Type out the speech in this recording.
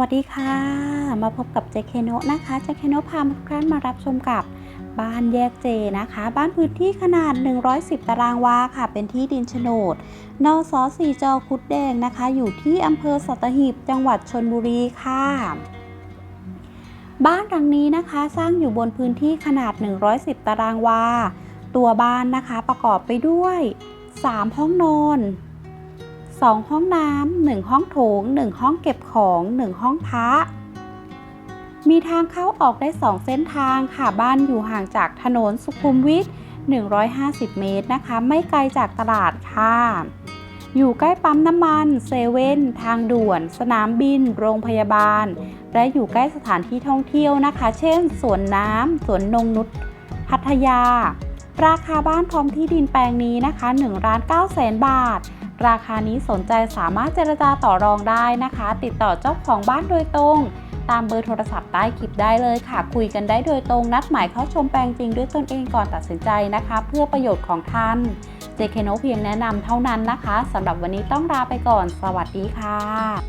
วัสดีค่ะ มาพบกับเจเคโนนะคะเจเคโนพาทุกท่านมารับชมกับบ้านแยกเจนะคะ บ้านพื้นที่ขนาด 110 ตารางวาค่ะ เป็นที่ดินโฉนดนสสีจอคุดแดงนะคะ อยู่ที่อำเภอสัตหีบจังหวัดชนบุรีค่ะ บ้านหลังนี้นะคะสร้างอยู่บนพื้นที่ขนาด 110 ตารางวา ตัวบ้านนะคะประกอบไปด้วย 3 ห้องนอน 2 ห้องน้ำ1ห้องโถง 1 ห้องเก็บของ 1 ห้องพระมีทางเข้าออกได้ 2 เส้นทางค่ะ บ้านอยู่ห่างจากถนนสุขุมวิท150 เมตรนะคะ ไม่ไกลจากตลาดค่ะ อยู่ใกล้ปั๊มน้ำมันเซเว่นทางด่วน สนามบิน โรงพยาบาล และอยู่ใกล้สถานที่ท่องเที่ยวนะคะ เช่น สวนน้ำสวนนงนุษพัทยา ราคาบ้านพร้อมที่ดินแปลงนี้นะคะ1ล้าน9แสนบาท ราคานี้สนใจสามารถเจรจาต่อรองได้นะคะ ติดต่อเจ้าของบ้านโดยตรง ตามเบอร์โทรศัพท์ใต้คลิปได้เลยค่ะ คุยกันได้โดยตรงนัดหมายเข้าชมแปลงจริงด้วยตนเองก่อนตัดสินใจนะคะ เพื่อประโยชน์ของท่าน เจเคโนเพียงแนะนำเท่านั้นนะคะสำหรับวันนี้ต้องลาไปก่อน สวัสดีค่ะ